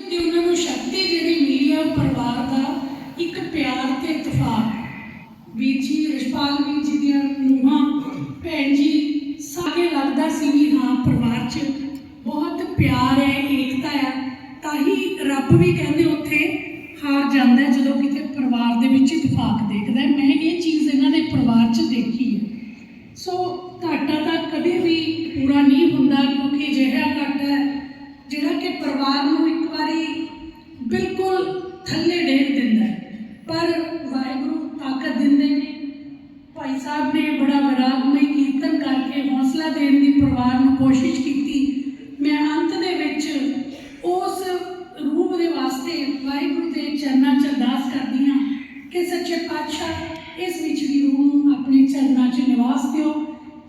ਤੇ ਉਹਨਾਂ ਨੂੰ ਸ਼ਕਤੀ ਜਿਹੜੀ ਮਿਲੀ ਆ ਪਰਿਵਾਰ ਦਾ, ਇੱਕ ਪਿਆਰ ਤੇ ਇਤਫਾਕ ਵੀਰ ਜੀ ਰਿਸ਼ਪਾਲ ਵੀਰ ਜੀ ਦੀਆਂ ਨੂੰਹਾਂ, ਭੈਣ ਜੀ ਸਾਰੇ ਲੱਗਦਾ ਸੀ ਵੀ ਹਾਂ, ਪਰਿਵਾਰ 'ਚ ਬਹੁਤ ਪਿਆਰ ਹੈ, ਏਕਤਾ ਹੈ। ਤਾਂ ਹੀ ਰੱਬ ਵੀ ਕਹਿੰਦੇ ਉੱਥੇ ਹਾਰ ਜਾਂਦਾ ਜਦੋਂ ਕਿਤੇ ਪਰਿਵਾਰ ਦੇ ਵਿੱਚ ਇਤਫਾਕ ਦੇਖਦਾ ਮੈਂ ਇਹ ਚੀਜ਼ ਇਹਨਾਂ ਦੇ ਪਰਿਵਾਰ 'ਚ ਦੇਖੀ ਹੈ ਸੋ ਘਾਟਾ ਤਾਂ ਕਦੇ ਵੀ ਪੂਰਾ ਨਹੀਂ ਹੁੰਦਾ ਕਿਉਂਕਿ ਅਜਿਹਾ ਘਾਟਾ ਹੈ ਜਿਹੜਾ ਕਿ ਪਰਿਵਾਰ ਨੂੰ ਇੱਕ ਵਾਰੀ ਬਿਲਕੁਲ ਥੱਲੇ ਡੇਗ ਦਿੰਦਾ ਹੈ ਪਰ ਵਾਹਿਗੁਰੂ ਤਾਕਤ ਦਿੰਦੇ ਨੇ ਭਾਈ ਸਾਹਿਬ ਨੇ ਬੜਾ ਵਿਰਾਗਮਈ ਕੀਰਤਨ ਕਰਕੇ ਹੌਸਲਾ ਦੇਣ ਦੀ ਪਰਿਵਾਰ ਨੂੰ ਕੋਸ਼ਿਸ਼ ਕੀਤੀ ਮੈਂ ਅੰਤ ਦੇ ਵਿੱਚ ਉਸ ਰੂਪ ਦੇ ਵਾਸਤੇ ਵਾਹਿਗੁਰੂ ਦੇ ਚਰਨਾਂ 'ਚ ਅਰਦਾਸ ਕਰਦੀ ਹਾਂ ਕਿ ਸੱਚੇ ਪਾਤਸ਼ਾਹ ਇਸ ਵਿੱਚ ਵੀ ਰੂਹ ਨੂੰ ਆਪਣੇ ਚਰਨਾਂ 'ਚ ਨਿਵਾਸ ਦਿਓ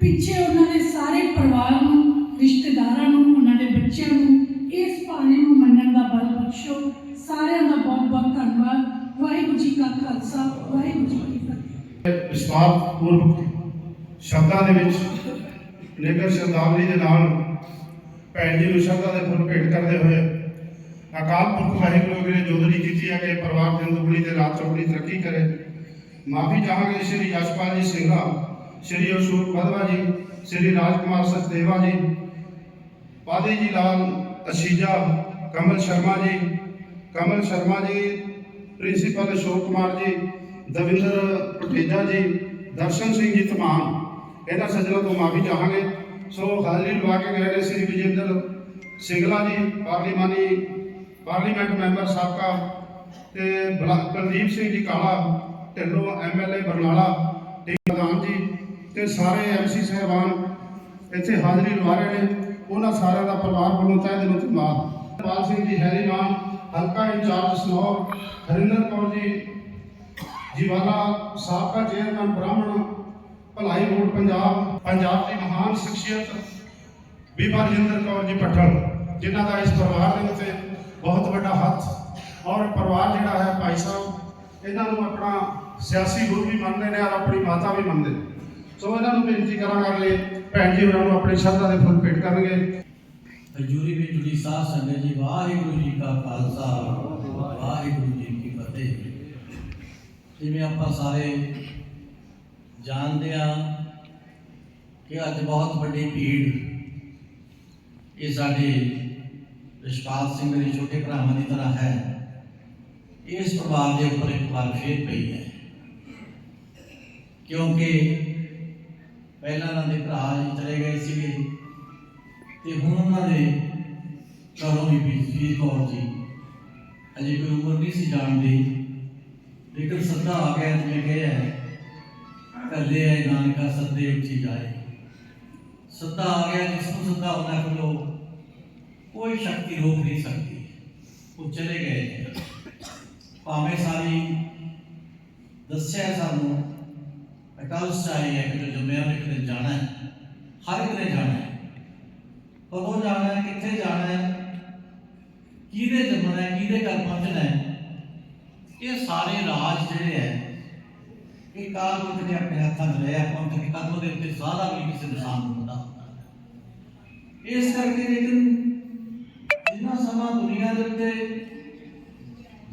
ਪਿੱਛੇ ਉਹਨਾਂ ਦੇ ਸਾਰੇ ਪਰਿਵਾਰ ਨੂੰ ਰਿਸ਼ਤੇਦਾਰਾਂ ਨੂੰ ਉਹਨਾਂ ਦੇ ਬੱਚਿਆਂ ਨੂੰ ਇਸ ਬਾਣੀ ਨੂੰ ਮੰਨਣ ਦਾ ਬਲ ਬਖਸ਼ੋ ਸਾਰਿਆਂ ਦਾ ਬਹੁਤ ਬਹੁਤ ਧੰਨਵਾਦ ਵਾਹਿਗੁਰੂ ਜੀ ਕਾ ਖਾਲਸਾ ਵਾਹਿਗੁਰੂ ਜੀ ਕੀ ਫਤਿਹ। ਵਿਸ਼ਵਾਸ ਪੂਰਵਕ ਸ਼ਬਦਾਂ ਦੇ ਵਿੱਚ ਨੇਕਰ ਸ਼ਰਧਾਵਲੀ ਦੇ ਨਾਲ ਭੈਣ ਜੀ ਨੂੰ ਸ਼ਬਦਾਂ ਦੇ ਫੁੱਲ ਭੇਟ ਕਰਦੇ ਹੋਏ ਅਕਾਲ ਪੁਰਖ ਵਾਹਿਗੁਰੂ ਜੀ ਨੇ ਜੋਦੜੀ ਕੀਤੀ ਹੈ ਕਿ ਪਰਿਵਾਰ ਦੀ ਦੁਗਣੀ ਤੇ ਰਾਤ ਚੌਗਣੀ ਤਰੱਕੀ ਕਰੇ। ਮਾਫੀ ਚਾਹਾਂਗੇ ਸ਼੍ਰੀ ਯਸ਼ਪਾਲ ਜੀ ਸਿੰਘਾ ਸ਼੍ਰੀ ਅਸ਼ੋਕ ਪਦਵਾ ਜੀ, ਸ਼੍ਰੀ ਰਾਜਕੁਮਾਰ ਸਚਦੇਵਾ ਜੀ ਪਾਦੀ ਜੀ ਲਾਲ ਅਸ਼ੀਜਾ, ਕਮਲ ਸ਼ਰਮਾ ਜੀ, ਕਮਲ ਸ਼ਰਮਾ ਜੀ ਪ੍ਰਿੰਸੀਪਲ ਅਸ਼ੋਕ ਕੁਮਾਰ ਜੀ, ਦਵਿੰਦਰ ਪਟੇਜਾ ਜੀ, ਦਰਸ਼ਨ ਸਿੰਘ ਜੀ ਧਮਾਨ। ਇਹਨਾਂ ਸੱਜਣਾਂ ਤੋਂ ਮਾਫੀ ਚਾਹਾਂਗੇ। ਸੋ ਹਾਜ਼ਰੀ ਲਵਾ ਕੇ ਗਏ ਨੇ ਸ੍ਰੀ ਵਿਜੇਂਦਰ ਸਿੰਗਲਾ ਜੀ, ਪਾਰਲੀਮਾਨੀ, ਪਾਰਲੀਮੈਂਟ ਮੈਂਬਰ ਸਾਬਕਾ ਤੇ ਬਲਾ- ਬਲਦੀਪ ਸਿੰਘ ਜੀ ਕਾਲਾ, ਢਿੱਲੋਂ ਐਮਐਲਏ ਬਰਨਾਲਾ ਪ੍ਰਧਾਨ ਜੀ ਤੇ ਸਾਰੇ ਐਮਸੀ ਸਹਿਬਾਨ ਇੱਥੇ ਹਾਜ਼ਰੀ ਲਵਾ ਰਹੇ ਨੇ। ਉਹਨਾਂ ਸਾਰਿਆਂ ਦਾ ਪਰਿਵਾਰ ਵੱਲੋਂ ਤਹਿ ਦਿਲੋਂ ਧੰਨਵਾਦ। ਪਾਲ ਸਿੰਘ ਜੀ, ਹੈਰੀ ਮਾਨ ਹਲਕਾ ਇੰਚਾਰਜ ਸਨੌਰ, ਹਰਿੰਦਰ ਕੌਰ ਜੀ, ਜੀਵਾਲਾ ਸਾਬਕਾ ਚੇਅਰਮੈਨ ਬ੍ਰਾਹਮਣ, ਭਲਾਈ ਬੋਰਡ ਪੰਜਾਬ ਪੰਜਾਬ ਦੀ ਮਹਾਨ ਸ਼ਖਸੀਅਤ ਬੀਬਾ ਰਜਿੰਦਰ ਕੌਰ ਜੀ ਪੱਠਲ, ਜਿਨ੍ਹਾਂ ਦਾ ਇਸ ਪਰਿਵਾਰ ਦੇ ਉੱਤੇ ਬਹੁਤ ਵੱਡਾ ਹੱਥ ਔਰ ਪਰਿਵਾਰ ਜਿਹੜਾ ਹੈ ਭਾਈ ਸਾਹਿਬ, ਇਹਨਾਂ ਨੂੰ ਆਪਣਾ ਸਿਆਸੀ ਗੁਰੂ ਵੀ ਮੰਨਦੇ ਨੇ ਔਰ ਆਪਣੀ ਮਾਤਾ ਵੀ ਮੰਨਦੇ ਸੋ ਇਹਨਾਂ ਨੂੰ ਬੇਨਤੀ ਕਰਾਂਗਾ ਕਿ ਭੈਣ ਜੀ ਉਹਨਾਂ ਨੂੰ ਆਪਣੀ ਸ਼ਰਧਾ ਦੇ ਫੁੱਲ ਭੇਟ ਕਰਨਗੇ। ਹਜੂਰੀ ਵਿੱਚ ਜੁੜੀ ਸਾਧ ਸੰਗਤ ਜੀ, ਵਾਹਿਗੁਰੂ ਜੀ ਕਾ ਖਾਲਸਾ, ਵਾਹਿਗੁਰੂ ਜੀ ਕੀ ਫਤਿਹ। ਜਿਵੇਂ ਆਪਾਂ ਸਾਰੇ ਜਾਣਦੇ ਆ ਕਿ ਅੱਜ ਬਹੁਤ ਵੱਡੀ ਭੀੜ ਇਹ ਸਾਡੇ ਵਿਸ਼ਵਾਸ ਸਿੰਘ ਦੇ ਛੋਟੇ ਭਰਾਵਾਂ ਦੀ ਤਰ੍ਹਾਂ ਹੈ। ਇਸ ਪਰਿਵਾਰ ਦੇ ਉੱਪਰ ਇੱਕ ਵਾਰ ਫੇਰ ਪਈ ਹੈ। ਕਿਉਂਕਿ ਪਹਿਲਾਂ ਉਹਨਾਂ ਦੇ ਭਰਾ ਜੀ ਚਲੇ ਗਏ ਸੀਗੇ। ਤੇ ਹੁਣ ਉਹਨਾਂ ਦੇ ਘਰੋਂ ਵੀ ਬੀਜੀ ਕੌਰ ਜੀ। ਅਜੇ ਕੋਈ ਉਮਰ ਨਹੀਂ ਸੀ ਜਾਣਦੀ ਲੇਕਿਨ ਸੱਦਾ ਆ ਗਿਆ ਜਿਵੇਂ ਕਿ ਕੱਲੇ ਆਏ ਨਾਨਕਾ ਸੱਦੇ ਉੱਚੀ ਜਾਏ। ਸੱਦਾ ਆ ਗਿਆ, ਜਿਸ ਨੂੰ ਸੱਦਾ ਉਹਨਾਂ ਕੋਲੋਂ ਕੋਈ ਸ਼ਕਤੀ ਰੋਕ ਨਹੀਂ ਸਕਦੀ। ਉਹ ਚਲੇ ਗਏ ਭਾਵੇਂ ਸਾਰੀ ਦੱਸਿਆ ਸਾਨੂੰ, ਅਕਾਲ ਚਾਹੀ ਹੈ ਕਿ ਜੰਮਿਆ ਉਹਨੇ ਕਿਤੇ ਜਾਣਾ ਹੈ, ਹਰ ਕਿਤੇ ਜਾਣਾ ਹੈ। ਕਦੋਂ ਜਾਣਾ ਹੈ, ਕਿੱਥੇ ਜਾਣਾ ਹੈ, ਕਿਹਦੇ ਜੰਮਣਾ ਹੈ, ਕਿਹਦੇ ਘਰ ਪਹੁੰਚਣਾ ਹੈ। ਇਹ ਸਾਰੇ ਰਾਜ ਜਿਹੜੇ ਹੈ, ਇਹ ਕਾਲ ਨੇ ਆਪਣੇ ਹੱਥਾਂ 'ਚ ਲਿਆ ਪੰਥ ਦੇ ਕਦਮ ਦੇ ਉੱਤੇ ਸਾਰਾ ਵੀ ਕਿਸੇ ਇਨਸਾਨ ਨੂੰ ਹੁੰਦਾ। ਇਸ ਕਰਕੇ ਲੇਕਿਨ ਜਿੰਨਾ ਸਮਾਂ ਦੁਨੀਆ ਦੇ ਉੱਤੇ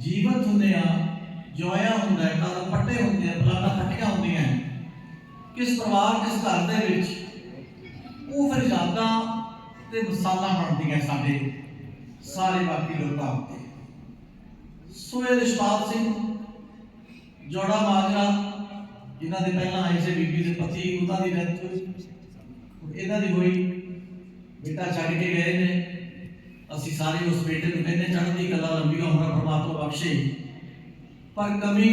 ਜੀਵਤ ਹੁੰਦੇ ਆ, ਜੋਇਆ ਹੁੰਦਾ ਹੈ ਕਦਮ ਪੱਟੇ ਹੁੰਦੇ ਆ ਬਲਾਡਾ ਪੱਟੀਆਂ ਹੁੰਦੀਆਂ ਕਿਸ ਪਰਿਵਾਰ, ਕਿਸ ਘਰ ਦੇ ਵਿੱਚ, ਉਹ ਫਿਰ ਯਾਦਾਂ ਤੇ ਮਿਸਾਲਾਂ ਬਣਦੀਆਂ ਸਾਡੇ ਸਾਰੇ ਬਾਕੀ ਲੋਕਾਂ ਉੱਤੇ। ਸੋ ਇਹ ਰਿਸ਼ਪਾਲ ਸਿੰਘ, ਜੋੜਾ ਮਾਜਰਾ, ਜਿਨ੍ਹਾਂ ਦੇ ਪਹਿਲਾਂ ਆਏ ਸੀ ਬੀਬੀ ਦੇ ਪਤੀ, ਉਹਨਾਂ ਦੀ ਡੈਥ ਹੋਈ। ਇਹਨਾਂ ਦੀ ਹੋਈ, ਬੇਟਾ ਛੱਡ ਕੇ ਗਏ ਨੇ। ਅਸੀਂ ਸਾਰੇ ਉਸ ਬੇਟੇ ਨੂੰ ਕਹਿੰਦੇ ਚੜ੍ਹਦੀ ਕਲਾ ਲੰਬੀਆਂ ਉਮਰਾਂ ਪਰਮਾਤਮਾ ਬਖਸ਼ੇ। ਪਰ ਕਮੀ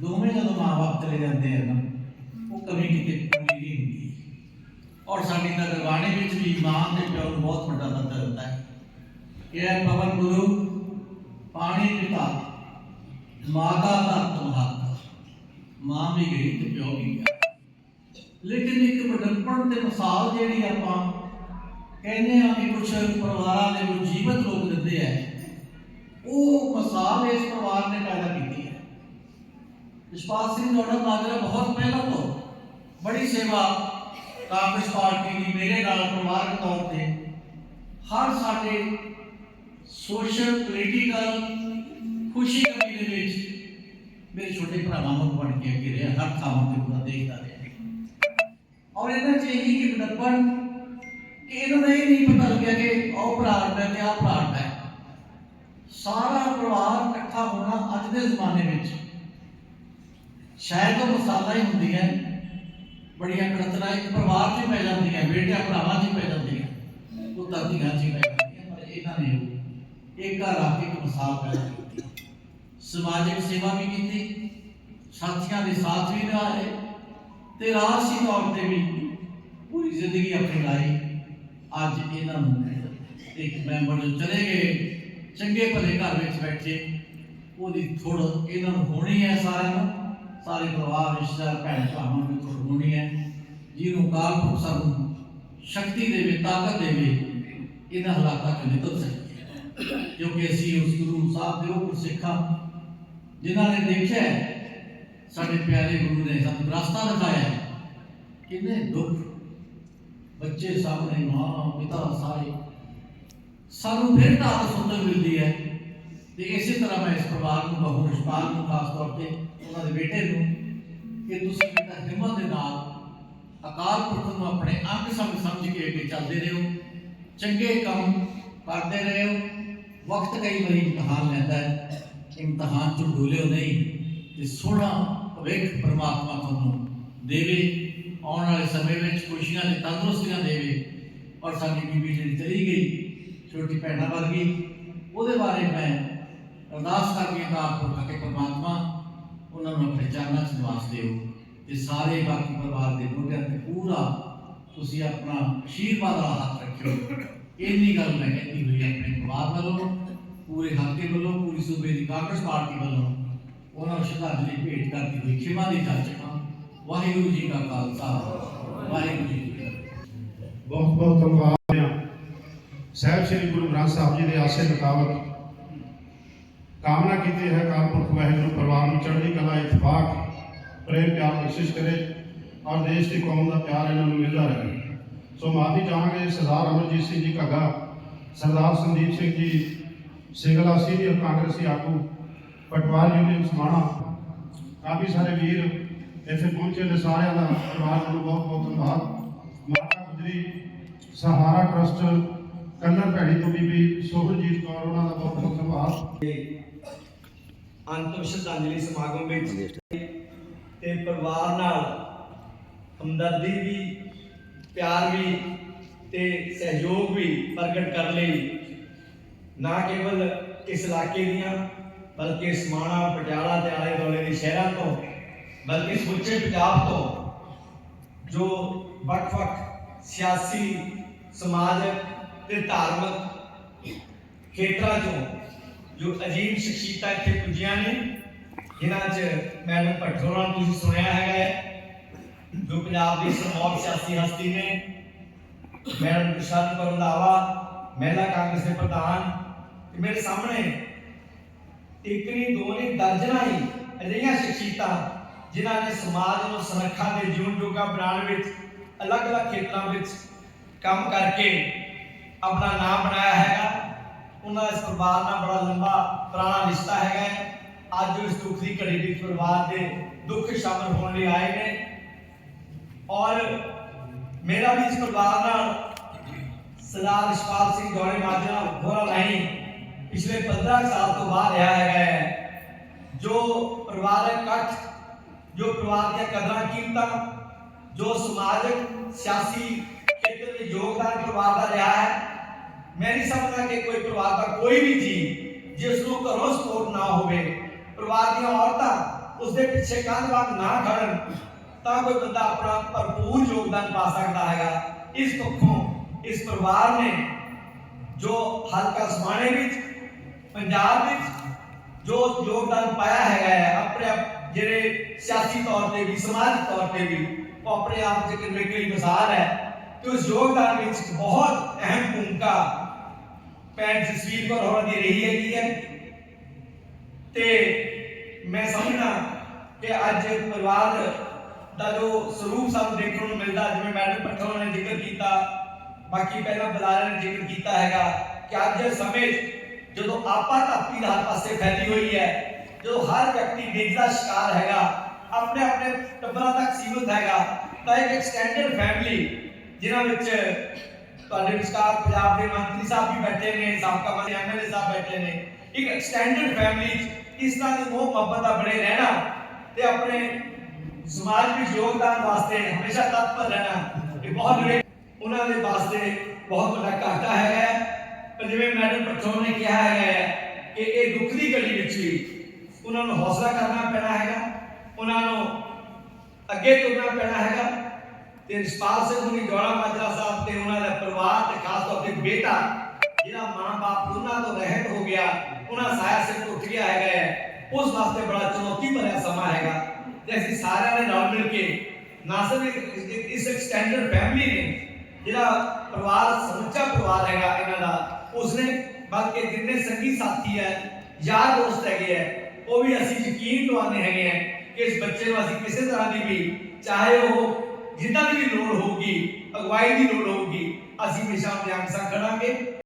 ਦੋਵੇਂ ਜਦੋਂ ਮਾਂ-ਬਾਪ ਚਲੇ ਜਾਂਦੇ ਆ ਨਾ, ਉਹ ਕਮੀ ਕਿਤੇ ਔਰ ਸਾਡੀ ਤਾਂ ਗੁਰਬਾਣੀ ਵਿੱਚ ਵੀ ਮਾਂ ਤੇ ਪਿਓ ਨੂੰ ਬਹੁਤ ਵੱਡਾ ਦਰਜਾ ਦਿੱਤਾ ਹੈ ਇਹ ਹੈ ਪਵਨ ਗੁਰੂ ਪਾਣੀ ਪਿਤਾ ਮਾਤਾ ਧਰਤ ਮਹਾਤਾ ਮਾਂ ਵੀ ਗਈ ਤੇ ਪਿਓ ਵੀ ਗਿਆ ਲੇਕਿਨ ਇੱਕ ਬੜਪਣ ਤੇ ਮਿਸਾਲ ਜਿਹੜੀ ਆਪਾਂ ਕਹਿੰਦੇ ਆ ਕਿ ਕੁਝ ਪਰਿਵਾਰਾਂ ਦੇ ਵਿੱਚ ਜੀਵਤ ਲੋਕ ਦਿੰਦੇ ਆ ਉਹ ਮਿਸਾਲ ਇਸ ਪਰਿਵਾਰ ਨੇ ਪੈਦਾ ਕੀਤੀ ਹੈ ਵਿਸ਼ਵਾਸ ਸਿੰਘ ਜੋੜਾ ਮਾਜਰਾ ਬਹੁਤ ਪਹਿਲਾਂ ਤੋਂ ਬੜੀ ਸੇਵਾ ਕਾਂਗਰਸ ਪਾਰਟੀ ਦੀ ਮੇਰੇ ਨਾਲ ਪਰਿਵਾਰਕ ਤੌਰ ਤੇ ਹਰ ਸਾਡੇ ਸੋਸ਼ਲ, ਪੋਲੀਟੀਕਲ, ਖੁਸ਼ੀ ਕਮੀ ਦੇ ਵਿੱਚ ਮੇਰੇ ਛੋਟੇ ਭਰਾਵਾਂ ਨੂੰ ਬਣ ਕੇ ਅੱਗੇ ਰਿਹਾ, ਹਰ ਥਾਂ ਤੇ ਪੂਰਾ ਦੇਖਦਾ ਰਿਹਾ। ਔਰ ਇਹਨਾਂ ਚ ਇਹੀ ਕਿ ਬੜਪਣ ਕਿ ਇਹਨਾਂ ਦਾ ਇਹ ਨਹੀਂ ਪਤਾ ਲੱਗਿਆ ਕਿ ਉਹ ਭਰਾ ਦਾ ਤੇ ਆਹ ਭਰਾ ਦਾ ਸਾਰਾ ਪਰਿਵਾਰ ਇਕੱਠਾ ਹੋਣਾ ਅੱਜ ਦੇ ਜ਼ਮਾਨੇ ਵਿੱਚ ਸ਼ਾਇਦ ਉਹ ਮਸਾਲਾ ਹੀ ਹੁੰਦੀ ਹੈ। ਬੜੀਆਂ ਕੜਤਨਾ ਇੱਕ ਪਰਿਵਾਰ 'ਚ ਪੈ ਜਾਂਦੀਆਂ, ਬੇਟਿਆਂ ਭਰਾਵਾਂ 'ਚ ਪੈ ਜਾਂਦੀਆਂ। ਉਹ ਦਾਦੀਆਂ 'ਚ ਪੈ ਜਾਂਦੀਆਂ, ਪਰ ਇਹਨਾਂ ਨੇ ਇੱਕ ਘਰ ਆ ਕੇ ਇੱਕ ਪੈਦਾ ਕੀਤੀ। ਸਮਾਜਿਕ ਸੇਵਾ ਵੀ ਕੀਤੀ, ਸਾਥੀਆਂ ਦੇ ਸਾਥ ਵੀ ਨਿਭਾਏ ਤੇ ਰਾਜਸੀ ਤੌਰ ਤੇ ਵੀ ਪੂਰੀ ਜ਼ਿੰਦਗੀ ਆਪਣੀ ਲਾਈ। ਅੱਜ ਇਹਨਾਂ ਨੂੰ ਇੱਕ ਮੈਂਬਰ ਜੋ ਚਲੇ ਗਏ, ਚੰਗੇ ਭਲੇ ਘਰ ਵਿੱਚ ਬੈਠੇ, ਉਹਦੀ ਥੋੜ ਇਹਨਾਂ ਨੂੰ ਹੋਣੀ ਹੈ ਸਾਰਿਆਂ ਨੂੰ। ਸਾਰੇ ਪਰਿਵਾਰ ਰਿਸ਼ਤੇਦਾਰ ਭੈਣ ਭਰਾਵਾਂ ਨੂੰ ਥੋੜ ਹੋਣੀ ਹੈ ਜਿਹਨੂੰ ਕਾਲ ਪੁਰਖ ਸਾਨੂੰ ਸ਼ਕਤੀ ਦੇਵੇ ਤਾਕਤ ਦੇਵੇ ਇਹਨਾਂ ਹਾਲਾਤਾਂ ਤੋਂ ਨਿਕਲ ਸਕੀਏ ਕਿਉਂਕਿ ਅਸੀਂ ਉਸ ਗੁਰੂ ਸਾਹਿਬ ਦੇ ਉਹ ਸਿੱਖਾਂ ਜਿਨ੍ਹਾਂ ਨੇ ਦੇਖਿਆ ਹੈ, ਸਾਡੇ ਪਿਆਰੇ ਗੁਰੂ ਨੇ ਸਾਨੂੰ ਰਸਤਾ ਦਿਖਾਇਆ ਹੈ। ਕਿੰਨੇ ਦੁੱਖ ਬੱਚੇ ਸਾਹਮਣੇ ਮਾਂ ਪਿਤਾ ਸਾਰੇ ਸਾਨੂੰ ਫਿਰ ਤਾਂ ਸੁੰਦਰ ਮਿਲਦੀ ਹੈ ਤੇ ਇਸੇ ਤਰ੍ਹਾਂ ਮੈਂ ਇਸ ਪਰਿਵਾਰ ਨੂੰ ਬਹੂ ਰਿਸ਼ਪਾਲ ਨੂੰ ਖਾਸ ਤੌਰ ਤੇ ਉਹਨਾਂ ਦੇ ਬੇਟੇ ਨੂੰ ਕਿ ਤੁਸੀਂ ਬੇਟਾ ਹਿੰਮਤ ਦੇ ਨਾਲ ਅਕਾਲ ਪੁਰਖ ਨੂੰ ਆਪਣੇ ਅੰਗ ਸੰਗ ਸਮਝ ਕੇ ਅੱਗੇ ਚੱਲਦੇ ਰਹੋ, ਚੰਗੇ ਕੰਮ ਕਰਦੇ ਰਹੋ, ਵਕਤ ਕਈ ਵਾਰੀ ਇਮਤਿਹਾਨ ਲੈਂਦਾ ਹੈ, ਇਮਤਿਹਾਨ ਚ ਡੋਲਿਓ ਨਹੀਂ, ਤੇ ਸੋਹਣਾ ਭਵਿੱਖ ਪਰਮਾਤਮਾ ਤੁਹਾਨੂੰ ਦੇਵੇ, ਆਉਣ ਵਾਲੇ ਸਮੇਂ ਵਿੱਚ ਖੁਸ਼ੀਆਂ ਤੇ ਤੰਦਰੁਸਤੀਆਂ ਦੇਵੇ, ਔਰ ਸਾਡੀ ਬੀਬੀ ਜਿਹੜੀ ਚਲੀ ਗਈ, ਛੋਟੀ ਭੈਣਾਂ ਵਰਗੀ, ਉਹਦੇ ਬਾਰੇ ਮੈਂ ਅਰਦਾਸ ਕਰਦੀ ਹਾਂ ਆਪ ਪੁਰਖਾ ਕੇ ਪ੍ਰਮਾਤਮਾ ਉਹਨਾਂ ਨੂੰ ਆਪਣੇ ਚਰਨਾਂ 'ਚ ਨਿਵਾਸ ਦਿਓ ਤੇ ਸਾਰੇ ਬਾਕੀ ਪਰਿਵਾਰ ਦੇ ਮੋਢਿਆਂ ਤੇ ਪੂਰਾ ਤੁਸੀਂ ਆਪਣਾ ਆਸ਼ੀਰਵਾਦ ਵਾਲਾ ਹੱਥ ਰੱਖਿਓ। ਇੰਨੀ ਗੱਲ ਮੈਂ ਕਹਿੰਦੀ ਹੋਈ ਆਪਣੇ ਪਰਿਵਾਰ ਵੱਲੋਂ, ਪੂਰੇ ਹਲਕੇ ਵੱਲੋਂ, ਪੂਰੀ ਸੂਬੇ ਦੀ ਕਾਂਗਰਸ ਪਾਰਟੀ ਵੱਲੋਂ ਉਹਨਾਂ ਨੂੰ ਸ਼ਰਧਾਂਜਲੀ ਭੇਟ ਕਰਦੀ ਹੋਈ ਖਿਮਾ ਦੀ ਜਾਚਕਾਂ ਵਾਹਿਗੁਰੂ ਜੀ ਕਾ ਖਾਲਸਾ, ਵਾਹਿਗੁਰੂ ਜੀ ਕੀ ਬਹੁਤ ਬਹੁਤ ਧੰਨਵਾਦ। ਸਾਹਿਬ ਸ੍ਰੀ ਗੁਰੂ ਗ੍ਰੰਥ ਸਾਹਿਬ ਜੀ ਦੇ ਆਸੇ ਮੁਤਾਬਕ ਕਾਮਨਾ ਕੀਤੀ ਹੈ ਕਾਲਪੁਰਖ ਵਾਹਿਗੁਰੂ ਪਰਿਵਾਰ ਨੂੰ ਚੜ੍ਹਦੀ ਕਲਾ, ਇਤਫਾਕ, ਪ੍ਰੇਮ, ਪਿਆਰ ਕੋਸ਼ਿਸ਼ ਕਰੇ ਔਰ ਦੇਸ਼ ਦੀ ਕੌਮ ਦਾ ਪਿਆਰ ਇਹਨਾਂ ਨੂੰ ਮਿਲਦਾ ਰਹੇ। ਸੋ ਮਾਫੀ ਚਾਹਾਂਗੇ ਸਰਦਾਰ ਅਮਰਜੀਤ ਸਿੰਘ ਜੀ ਘੱਗਾ, ਸਰਦਾਰ ਸੰਦੀਪ ਸਿੰਘ ਜੀ, ਸਿੰਗਲਾ ਸੀਨੀਅਰ ਕਾਂਗਰਸੀ ਆਗੂ, ਪਟਵਾਰ ਯੂਨੀਅਨ ਸਮਾਣਾ, ਕਾਫੀ ਸਾਰੇ ਵੀਰ ਇੱਥੇ ਪਹੁੰਚੇ ਨੇ ਸਾਰਿਆਂ ਦਾ ਪਰਿਵਾਰ ਨੂੰ ਬਹੁਤ ਬਹੁਤ ਧੰਨਵਾਦ। ਮਾਤਾ ਗੁਜਰੀ, ਸਹਾਰਾ ਟਰਸਟ ਕੰਨਰ ਭੈਣੀ ਤੋਂ ਬੀਬੀ ਸੋਹਣਜੀਤ ਕੌਰ, ਉਹਨਾਂ ਦਾ ਬਹੁਤ ਬਹੁਤ ਧੰਨਵਾਦ। ਅੰਤਿਮ ਸ਼ਰਧਾਂਜਲੀ ਸਮਾਗਮ ਵਿੱਚ ਤੇ। ਪਰਿਵਾਰ ਨਾਲ ਹਮਦਰਦੀ ਵੀ ਪਿਆਰ ਵੀ ਤੇ ਸਹਿਯੋਗ ਵੀ ਪ੍ਰਗਟ ਕਰ ਲਈ। ਨਾ ਕੇਵਲ ਇਸ ਇਲਾਕੇ ਦੀਆਂ ਬਲਕਿ ਸਮਾਣਾ ਪਟਿਆਲਾ ਤੇ ਆਲੇ ਦੁਆਲੇ ਦੇ ਸ਼ਹਿਰਾਂ ਤੋਂ ਬਲਕਿ ਸਮੁੱਚੇ ਪੰਜਾਬ ਤੋਂ ਜੋ ਵੱਖ-ਵੱਖ ਸਿਆਸੀ ਸਮਾਜਿਕ ਤੇ ਧਾਰਮਿਕ ਖੇਤਰਾਂ ਚੋਂ ਜੋ ਅਜੀਬ ਸ਼ਖਸੀਅਤਾਂ ਇੱਥੇ ਪੁੱਜੀਆਂ ਨੇ ਜਿਨ੍ਹਾਂ 'ਚ ਮੈਡਮ ਭੱਠੋਰਾ ਨੂੰ ਤੁਸੀਂ ਸੁਣਿਆ ਹੈਗਾ ਹੈ, ਜੋ ਪੰਜਾਬ ਦੀ ਸਰਮੌਤ ਸਿਆਸੀ ਹਸਤੀ ਨੇ। ਮੈਡਮ ਪ੍ਰਸ਼ਾਦ ਕੌਰ ਰੰਧਾਵਾ ਮਹਿਲਾ ਕਾਂਗਰਸ ਦੇ ਪ੍ਰਧਾਨ ਤੇ ਮੇਰੇ ਸਾਹਮਣੇ ਇੱਕ ਨਹੀਂ ਦੋ ਨਹੀਂ ਦਰਜਨਾਂ ਹੀ ਅਜਿਹੀਆਂ ਸ਼ਖਸੀਅਤਾਂ ਜਿਨ੍ਹਾਂ ਨੇ ਸਮਾਜ ਨੂੰ ਸੁਰੱਖਿਆ ਦੇ ਜੀਵਨ ਜੋਗਾ ਬਣਾਉਣ ਵਿੱਚ ਅਲੱਗ-ਅਲੱਗ ਖੇਤਰਾਂ ਵਿੱਚ ਕੰਮ ਕਰਕੇ ਆਪਣਾ ਨਾਮ ਬਣਾਇਆ ਹੈਗਾ। ਉਹਨਾਂ ਦਾ ਇਸ ਪਰਿਵਾਰ ਨਾਲ ਬੜਾ ਲੰਬਾ ਪੁਰਾਣਾ ਰਿਸ਼ਤਾ ਹੈਗਾ ਹੈ। ਅੱਜ ਉਹ ਇਸ ਦੁੱਖ ਦੀ ਘੜੀ ਵਿੱਚ ਪਰਿਵਾਰ ਦੇ ਦੁੱਖ ਸ਼ਾਮਲ ਹੋਣ ਲਈ ਆਏ ਨੇ ਔਰ ਮੇਰਾ ਵੀ ਇਸ ਪਰਿਵਾਰ ਨਾਲ ਸਰਦਾਰ ਰਿਸ਼ਪਾਲ ਸਿੰਘ ਜੋੜੇ ਮਾਜਰਾ ਹੋਰਾਂ ਨਹੀਂ ਪਿਛਲੇ 15 ਸਾਲ ਤੋਂ ਬਾਅਦ ਰਿਹਾ ਹੈਗਾ ਹੈ ਜੋ ਪਰਿਵਾਰਕ ਇਕੱਠ ਜੋ ਪਰਿਵਾਰ ਦੀਆਂ ਕਦਰਾਂ ਕੀਮਤਾਂ ਜੋ ਸਮਾਜਿਕ ਸਿਆਸੀ ਖੇਤਰ ਵਿੱਚ ਯੋਗਦਾਨ ਪਰਿਵਾਰ ਦਾ ਰਿਹਾ ਹੈ ਮੈਂ ਨਹੀਂ ਸਮਝਦਾ ਕਿ ਕੋਈ ਪਰਿਵਾਰ ਦਾ ਕੋਈ ਵੀ ਜੀ ਜਿਸ ਨੂੰ ਘਰੋਂ ਸਪੋਰਟ ਨਾ ਹੋਵੇ, ਪਰਿਵਾਰ ਦੀਆਂ ਔਰਤਾਂ ਉਸ ਦੇ ਪਿੱਛੇ ਕੰਧ ਵਾਂਗ ਨਾ ਖੜਨ, ਤਾਂ ਕੋਈ ਬੰਦਾ ਆਪਣਾ ਭਰਪੂਰ ਯੋਗਦਾਨ ਪਾ ਸਕਦਾ ਹੈਗਾ। ਇਸ ਪੱਖੋਂ ਇਸ ਪਰਿਵਾਰ ਨੇ ਜੋ ਹਲਕਾ ਸਮਾਣੇ ਵਿੱਚ, ਪੰਜਾਬ ਵਿੱਚ ਜੋ ਯੋਗਦਾਨ ਪਾਇਆ ਹੈਗਾ ਹੈ, ਆਪਣੇ ਆਪ ਜਿਹੜੇ ਸਿਆਸੀ ਤੌਰ ਤੇ ਵੀ ਸਮਾਜਿਕ ਤੌਰ ਤੇ ਵੀ, ਉਹ ਆਪਣੇ ਆਪ 'ਚ ਇੱਕ ਨਿਰਗਲੀ ਮਿਸਾਲ ਹੈ ਤੇ ਉਸ ਯੋਗਦਾਨ ਵਿੱਚ ਬਹੁਤ ਅਹਿਮ ਭੂਮਿਕਾ ਭੈਣ ਜਸਵੀਰ ਕੌਰ ਹੋਰਾਂ ਦੀ ਰਹੀ ਹੈਗੀ ਹੈ। ਤੇ ਮੈਂ ਸਮਝਦਾ ਕਿ ਅੱਜ ਪਰਿਵਾਰ ਦਾ ਜੋ ਸਰੂਪ ਸਾਨੂੰ ਦੇਖਣ ਨੂੰ ਮਿਲਦਾ, ਜਿਵੇਂ ਮੈਡਮ ਪਠੋਰ ਨੇ ਜ਼ਿਕਰ ਕੀਤਾ, ਬਾਕੀ ਪਹਿਲਾਂ ਬਲਾਰੇ ਨੇ ਜ਼ਿਕਰ ਕੀਤਾ ਹੈਗਾ ਕਿ ਅੱਜ ਦੇ ਸਮੇਂ ਜਦੋਂ ਆਪਾ ਧਾਪੀ ਦਾ ਹਰ ਪਾਸੇ ਫੈਲੀ ਹੋਈ ਹੈ, ਜਦੋਂ ਹਰ ਵਿਅਕਤੀ ਨਿੱਜ ਦਾ ਸ਼ਿਕਾਰ ਹੈਗਾ, ਆਪਣੇ ਆਪਣੇ ਟੱਬਰਾਂ ਤੱਕ ਸੀਮਿਤ ਹੈਗਾ, ਤਾਂ ਇੱਕ ਐਕਸਟੈਂਡਡ ਫੈਮਿਲੀ ਜਿਨ੍ਹਾਂ ਵਿੱਚ ਤੁਹਾਡੇ ਵਿਚਕਾਰ ਪੰਜਾਬ ਦੇ ਮੰਤਰੀ ਸਾਹਿਬ ਵੀ ਬੈਠੇ ਨੇ, ਸਾਬਕਾ ਮੰਤਰੀ ਐਮਐਲਏ ਸਾਹਿਬ ਬੈਠੇ ਨੇ ਇੱਕ ਐਕਸਟੈਂਡਡ ਫੈਮਿਲੀ ਇਸ ਤਰ੍ਹਾਂ ਦੀ ਮੋਹ ਮੁਹੱਬਤ ਦਾ ਬਣੇ ਰਹਿਣਾ ਤੇ ਆਪਣੇ ਸਮਾਜ ਵਿੱਚ ਯੋਗਦਾਨ ਵਾਸਤੇ ਹਮੇਸ਼ਾ ਤਤਪਰ ਰਹਿਣਾ, ਇਹ ਬਹੁਤ ਉਹਨਾਂ ਦੇ ਵਾਸਤੇ ਬਹੁਤ ਵੱਡਾ ਘਾਟਾ ਹੈਗਾ ਹੈ। ਪਰ ਜਿਵੇਂ ਮੈਡਮ ਪਠੋਣ ਨੇ ਕਿਹਾ ਹੈਗਾ ਹੈ ਕਿ ਇਹ ਦੁੱਖ ਦੀ ਘੜੀ ਵਿੱਚ ਵੀ ਉਹਨਾਂ ਨੂੰ ਹੌਸਲਾ ਕਰਨਾ ਪੈਣਾ ਹੈਗਾ, ਉਹਨਾਂ ਨੂੰ ਅੱਗੇ ਤੁਰਨਾ ਪੈਣਾ ਹੈਗਾ ਤੇ ਰਿਸ਼ਪਾਲ ਸਿੰਘ ਹੁਣੀ ਜੋੜਾ ਮਾਜਰਾ ਸਾਹਿਬ ਤੇ ਉਹਨਾਂ ਦਾ ਪਰਿਵਾਰ ਤੇ ਖਾਸ ਤੌਰ ਤੇ ਬੇਟਾ ਜਿਹੜਾ ਮਾਂ-ਬਾਪ ਦੋਨਾਂ ਤੋਂ ਰਹਿਤ ਹੋ ਗਿਆ, ਉਹਨਾਂ ਸਾਇਆ ਸਿਰ ਉੱਠ ਗਿਆ ਹੈਗਾ ਉਸ ਵਾਸਤੇ ਬੜਾ ਚੁਣੌਤੀ ਭਰਿਆ ਸਮਾਂ ਹੈਗਾ ਤੇ ਅਸੀਂ ਸਾਰਿਆਂ ਨੇ ਨਾਲ ਮਿਲ ਕੇ ਨਾ ਸਿਰਫ ਇਸ ਐਕਸਟੈਂਡਡ ਫੈਮਿਲੀ ਨੇ, ਜਿਹੜਾ ਪਰਿਵਾਰ, ਸਮੁੱਚਾ ਪਰਿਵਾਰ ਹੈਗਾ ਇਹਨਾਂ ਦਾ, ਉਸਨੇ ਬਲਕਿ ਜਿੰਨੇ ਸੰਗੀ ਸਾਥੀ ਹੈ, ਯਾਰ ਦੋਸਤ ਹੈਗੇ ਹੈ, ਉਹ ਵੀ ਅਸੀਂ ਯਕੀਨ ਦਵਾਉਂਦੇ ਹੈਗੇ ਹੈ ਕਿ ਇਸ ਬੱਚੇ ਨੂੰ ਅਸੀਂ ਕਿਸੇ ਤਰ੍ਹਾਂ ਦੀ ਵੀ ਚਾਹੇ ਉਹ ਜਿੱਦਾਂ ਦੀ ਵੀ ਲੋੜ ਹੋਊਗੀ, ਅਗਵਾਈ ਦੀ ਲੋੜ ਹੋਊਗੀ, ਅਸੀਂ ਹਮੇਸ਼ਾ ਉਹਦੇ ਅੰਗ ਸੰਗ ਖੜਾਂਗੇ।